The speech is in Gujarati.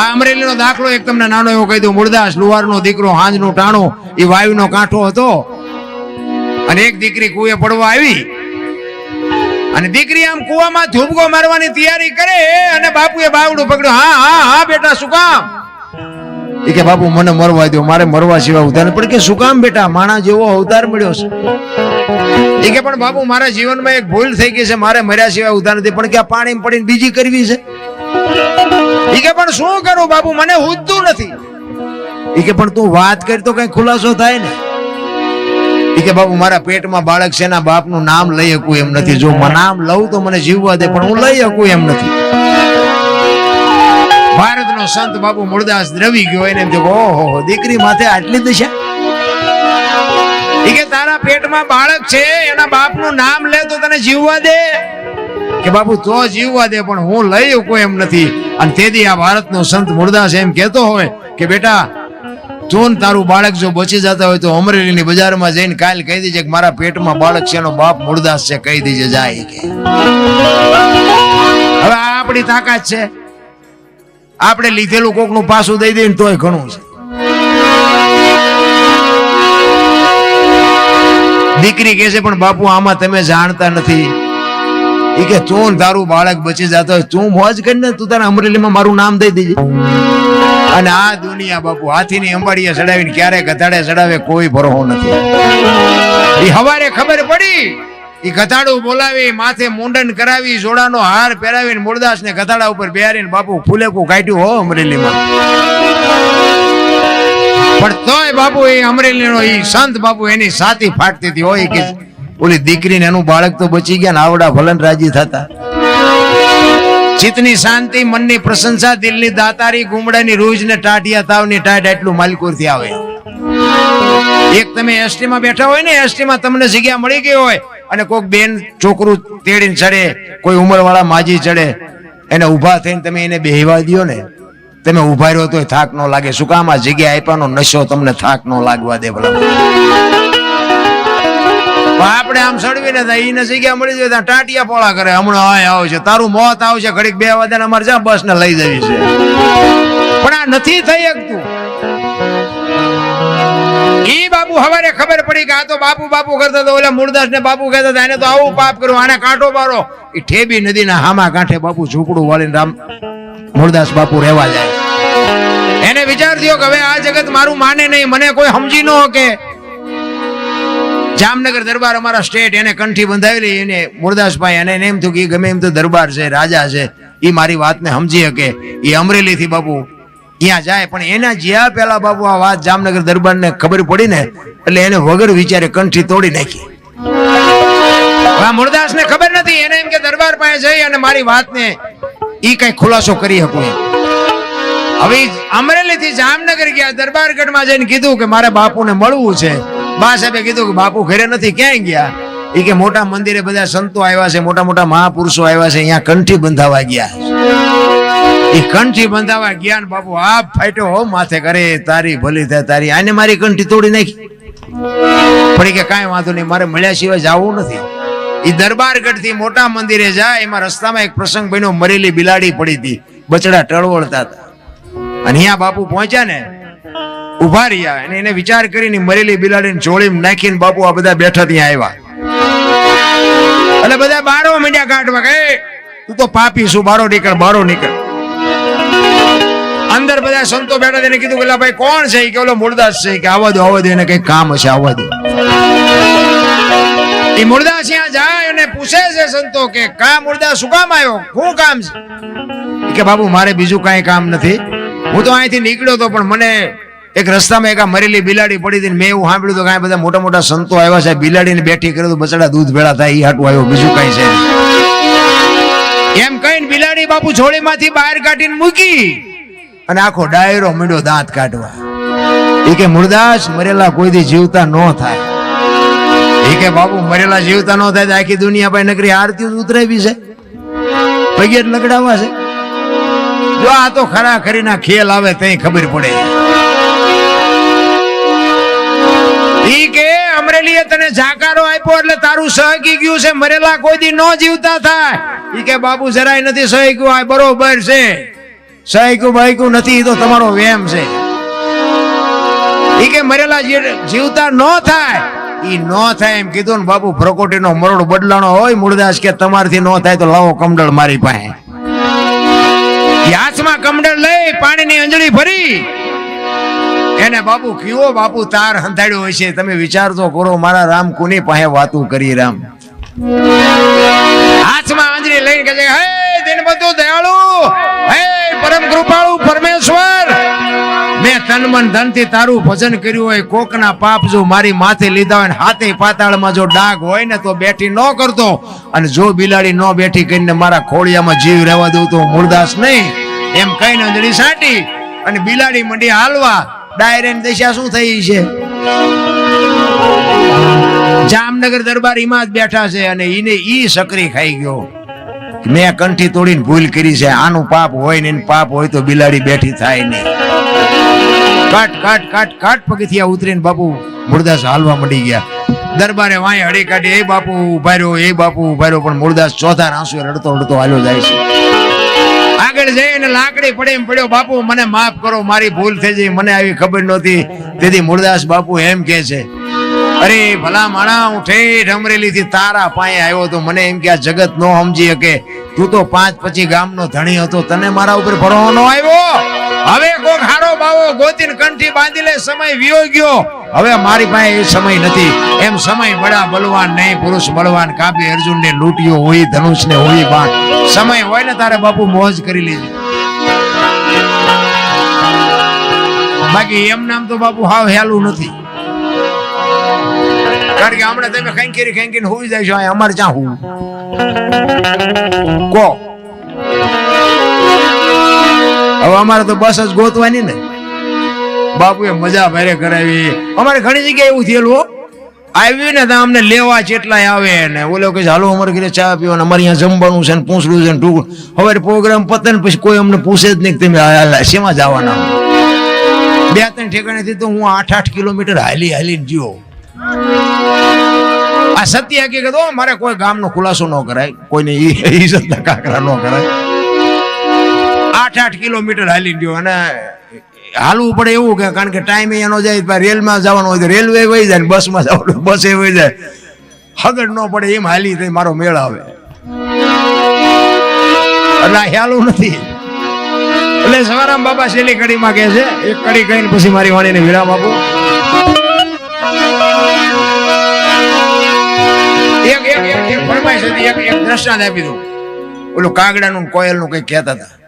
આ અમરેલીનો દાખલો એક તમને નાનો એવો કહી દઉં. મૂળદાસ લુવારનો દીકરો, હાંજનો ટાણો એ વાયુનો કાંઠો હતો. અને એક દીકરી કુએ પડવા આવી. અને દીકરી આમ કુવામાં ધૂબકો મારવાની તૈયારી કરે અને બાપુએ બાવડું પકડ્યું. હા હા હા, બેટા, શું કામ? એ કે, બાપુ, મને મરવા દો મારે મરવા સિવાય ઉધાર પણ કે, શું કામ બેટા? માણા જેવો અવતાર મળ્યો છે. એ કે, પણ બાપુ, મારા જીવનમાં એક ભૂલ થઈ ગઈ છે. મારે મર્યા સિવાય ઉધાર નથી. પણ કે આ પાણી પડીને બીજી કરવી છે? એ કે, પણ શું કરું બાબુ મને હુજતું નથી. એ કે, પણ તું વાત કરી, તો કઈ ખુલાસો થાય ને. એ કે બાબુ મારા પેટમાં બાળક છે એના બાપનું નામ લઈ શકું એમ નથી. જો નામ લઉં તો મને જીવવા દે, પણ હું લઈ શકું એમ નથી. ભારતનો સંત બાપુ મૂળદાસ દ્રવી ગયો એને એમ ઓહો દીકરી માથે આટલી દશા? ઈ કે, તારા પેટમાં બાળક છે, એના બાપનું નામ લે તો તને જીવવા દે. કે બાપુ, તો જીવવા દે, પણ હું લઈ કોઈ એમ નથી. અને તેથી આ ભારતનો સંત મુરદાસ એમ કહેતો હોય કે, બેટા, તું તારું બાળક જો બચી જતા હોય તો અમરેલીની બજારમાં જઈને કાલ કહી દેજે કે મારા પેટમાં બાળક છે એનો બાપ મુરદાસ છે, કહી દેજે, જાય કે. હવે આ આપણી તાકાત છે. આપણે લીધેલું કોકનું પાછું દઈ દઈને તોય ઘણું છે. દીકરી કહે છે, પણ બાપુ, આમાં તમે જાણતા નથી. ઈ કે તું તારું બાળક બચી જતો હોય, તું મોજ કરીને તું તારા અમરેલીમાં મારું નામ દઈ દેજે. અને આ દુનિયા બાપુ હાથીની અંબાડીએ ચડાવીને ક્યારે કથાડે ચડાવે, કોઈ ભરોહો નથી. એ હવારે ખબર પડી એ કથાડું બોલાવી, માથે મુંડન કરાવી, જોડાનો હાર પહેરાવીને મૂળદાસ ને ગધાડા ઉપર બેહારીને બાપુ ફૂલેકું કાઢ્યું હો અમરેલીમાં. પણ તોય બાપુ એ અમરેલીનો એ સંત બાપુ એની સાથી ફાટતી હતી હોય કે ઓલી દીકરીને એનું બાળક તો બચી ગયા ને આવડા ભલન રાજી થતા. ચિત્તની શાંતિ, મનની પ્રશંસા, દિલની દાતારી, ગુમડાની રૂજ ને ટાઢિયા તાવની ટાઢ એટલું માલકુરથી આવે. એક તમે એસટી માં બેઠા હોય ને એસટી માં તમને જગ્યા મળી ગઈ હોય અને કોઈક બેન છોકરું તેડીને ચડે, કોઈ ઉંમરવાળા માજી ચડે, એને ઊભા થઈને તમે એને બેહવા દ્યો ને. તમે ઊભા રહ્યો તો થાક ન લાગે. શું કામ આ જગ્યા આપ્યાનો નશો તમને થાક ન લાગવા દે ભલા. આપણે આમ સડવીને એ ઈને જગ્યા મળી જાય, ત્યાં ટાટિયા પોળા કરે. હમણાં આય આવશે, તારું મોત આવશે, ઘડીક બે વાગ્યાને અમારે જ્યાં બસ ને લઈ જવી છે. પણ આ નથી થઈ શકતું. ઈ બાપુ હવારે ખબર પડી કે આ તો બાપુ બાપુ કરતા તો ઓલા મૂળદાસ ને બાપુ કહેતા હતા એને તો આવું પાપ કર્યું, આને કાંટો મારો. એ ઠેબી નદીના હામા કાંઠે બાપુ ઝૂંપડું વાળીને રામ મૂળદાસ બાપુ રહેવા જાય. એને વિચાર થયો કે હવે આ જગત મારું માને નહીં, મને કોઈ સમજી ન કે જામનગર દરબાર અમારા સ્ટેટ એને કંઠી બંધાવેલી, એને મુરદાસભાઈ અને એને એમ થયું કે ગમે એમ તો દરબાર છે, રાજા છે એ મારી વાતને સમજી શકે એ અમરેલીથી બાપુ ત્યાં જાય, પણ એના જ્યાં પેલા બાપુ આ વાત જામનગર દરબારને ખબર પડી ને, એટલે એને વગર વિચારે કંઠી તોડી નાખી. આ મૂળદાસને ખબર નથી, એને એમ કે દરબાર પાસે જઈ અને મારી વાતને એ કઈ ખુલાસો કરી શકું એમ. હવે અમરેલી થી જામનગર ગયા, દરબારગઢમાં જઈને કીધું કે મારે બાપુને મળવું છે. બા સાહેબે કીધું કે બાપુ ઘરે નથી, ક્યાંય ગયા? એ કે મોટા મંદિરે બધા સંતો આવ્યા છે, મોટા મોટા મહાપુરુષો આવ્યા છે, અહીંયા કંઠી બંધાવા ગયા એ કંઠી બંધાવા ગયા ને બાપુ આ ફાટ્યો હો માથે કરે તારી ભલી થાય, તારી આને મારી કંઠી તોડી નાખી. પણ કે કાંઈ વાંધો નહીં, મારે મળ્યા સિવાય જવું નથી. એ દરબારગઢથી મોટા મંદિરે જાય, એમાં રસ્તામાં એક પ્રસંગ બન્યો, મરેલી બિલાડી પડી હતી, બચડા ટળવળતા હતા. અને અહીંયા બાપુ પહોંચ્યા ને ઊભા રહ્યા અને એને વિચાર કરીને મરેલી બિલાડીને ચોળીમાં નાખીને બાપુ આ બધા બેઠા ત્યાં આવ્યા. એટલે બધા બારો મીડિયા કાઢવા કે તું તો પાપી છું બારો નીકળ બારો નીકળ. અંદર બધા સંતો બેઠા તેને કીધું પેલા ભાઈ, કોણ છે? કે, ઓલો મૂળદાસ છે. કે આવવા દો આવવા દો, એને કઈ કામ હશે આવવા દો. એ મુરદાસ ત્યાં જાય અને પૂછે છે સંતો કે, કા મુરદાસ, શું કામ આવ્યો? શું કામ છે? કે બાબુ મારે બીજું કાંઈ કામ નથી. હું તો અહીંથી નીકળ્યો તો, પણ મને એક રસ્તામાં એક આ મરેલી બિલાડી પડી હતી ને મેં એવું સાંભળ્યું તો કાંઈ બધા મોટા મોટા સંતો આવ્યા છે. બિલાડીને બેઠી કર્યું બચડા દૂધ ભેળા થાય એ હાટું આવ્યો. બીજું કઈ છે એમ કહીને બિલાડી બાપુ જોડીમાંથી બહાર કાઢીને મૂકી અને આખો ડાયરો મીડો દાંત કાઢવા. એ કે, મુરદાસ, મરેલા કોઈ દી જીવતા ન થાય. એ કે, બાપુ, મરેલા જીવતા ન થાય આખી દુનિયા પાસે નકરી આરતી ઉતરાવી છે. પગે લગડાવા છે. જો આ તો ખરા ખરીના ખેલ આવે તઈ ખબર પડે. ઈ કે અમરેલીએ તને જાકારો આપ્યો એટલે તારું સહકી ગયું છે. મરેલા કોઈ દી ન જીવતા થાય. ઈ કે બાપુ જરાય નથી સહી ગયું આ બરોબર છે. સહાયકું બાઈકું નથી તો તમારો વેમ છે. ઈ કે મરેલા જીવતા ન થાય, ઈ ન થાય એમ કીધું ને બાપુ પ્રકોટીનો મરોડ બદલાણો હોય, મૂળદાસ કે તમારથી ન થાય તો લાવો કમડળ મારી પાસે. હાથમાં કમડળ લઈ પાણીની અંજળી ભરી. એને બાપુ કયો બાપુ તાર હંધાડ્યો હોય છે તમે વિચાર તો કરો, મારા રામ કોની પાસે વાતું કરી રામ? હાથમાં આંજરી લઈને કહે હે દિનબંધુ દયાળુ! હે પરમ કૃપાળુ પરમેશ્વર! મેં તન મન ધનથી તારું ભજન કર્યું હોય, કોકના પાપ જો મારી માથે લીધા હોય હાથે પાતાળમાં જો ડાઘ હોય ને તો બેઠી ન કરતો. અને જો બિલાડી ન બેઠી કરીને મારા ખોળિયામાં જીવ રહેવા દઉં તો મૂળદાસ નહીં. એમ કહીને અંજળી સાટી અને બિલાડી મંડી હાલવા ડાયરેન દિશા શું થઈ છે? જામનગર દરબાર એમાં જ બેઠા છે અને એને ઈ સકરી ખાઈ ગયો. મેં કંઠી તોડીને ભૂલ કરી છે. આનું પાપ હોય ને પાપ હોય તો બિલાડી બેઠી થાય નહીં. કટ કટ કટ કટ પગથિયા ઉતરીને બાપુ મુરદાસ હાલવા મળી ગયા. દરબારે વાંય હળી કાઢી, એ બાપુ ઊભા રહ્યો, એ બાપુ ઊભા પણ મુરદાસ ચોથા આંસુ રડતો રડતો હાલ્યો જાય છે. આગળ જઈને લાકડી પડે એમ પડ્યો, બાપુ, મને માફ કરો, મારી ભૂલ થઈ ગઈ, મને આવી ખબર નહોતી. તેથી મુરદાસ બાપુ એમ કે છે, અરે, ભલા માણા, હું ઠેઠ અમરેલી થી તારા પાયે આવ્યો તો મને એમ કે આ જગત નો સમજી શકે. તું તો પાંચ પછી ગામનો ધણી હતો. તને મારા ઉપર ભરવાનો નો આવ્યો? હવે કોક બાવો, ગોતીને કંઠી બાંધી લે, સમય વિયો હવે મારી પાસે એ સમય નથી. એમ સમય બડા બલવાન નહીં, પુરુષ બળવાન. કાપી અર્જુન ને લૂંટ્યો, હોય ધનુષ ને હોય બાણ. સમય હોય ને તારે બાપુ મોજ કરી લેજે. બાકી એમ નામ તો બાપુ હાવ હેલું નથી. કારણ કે હમણાં તમે ખેંચી ખેંકીને હોઈ જાય છો અમારે જ્યાં હોવું કો હવે અમારે તો બસ જ ગોતવાની ને. બાપુએ મજા ભારે કરાવી. અમારે ઘણી જગ્યાએ એવું થયેલું. આવ્યું ને તો અમને લેવા જેટલાય આવે ને. ઓલો કે હાલો, અમારે ઘરે ચા પીવો ને અમારે અહીંયા જમવાનું છે ને, પૂછડું છે ને ટૂંકું હવે પ્રોગ્રામ પતે ને પછી કોઈ અમને પૂછે જ નહીં કે તમે શેમાં જવાના બે, ત્રણ ઠેકાણેથી તો હું આઠ આઠ કિલોમીટર હાલી, હાલીને જીવો આ સત્ય હકીકત મારે કોઈ ગામનો ખુલાસો ન કરાય. કોઈને ઈજ્જતના કાંકરા ન કરાય. આઠ આઠ કિલોમીટર હાલી ગયો અને હાલવું પડે એવું કે, કારણ કે ટાઈમ એનો જાય રેલમાં જવાનું હોય તો રેલવે વહી જાય બસમાં જવાનું, બસ બસે વહી જાય. હગડ ન પડે એમ હાલી થઈ મારો મેળ આવે. એટલે હેલું નથી. એટલે સવારામ બાબા છેલ્લી કડીમાં કહે છે, એક કડી કહીને પછી મારી વાણીને વિરામ આપું. એક એક એક એક ફરમાઈશ હતી, એક એક દ્રષ્ટાંત આપી દઉં. ઓલું કાગડાનું કોયલનું કંઈક કહેતા હતા.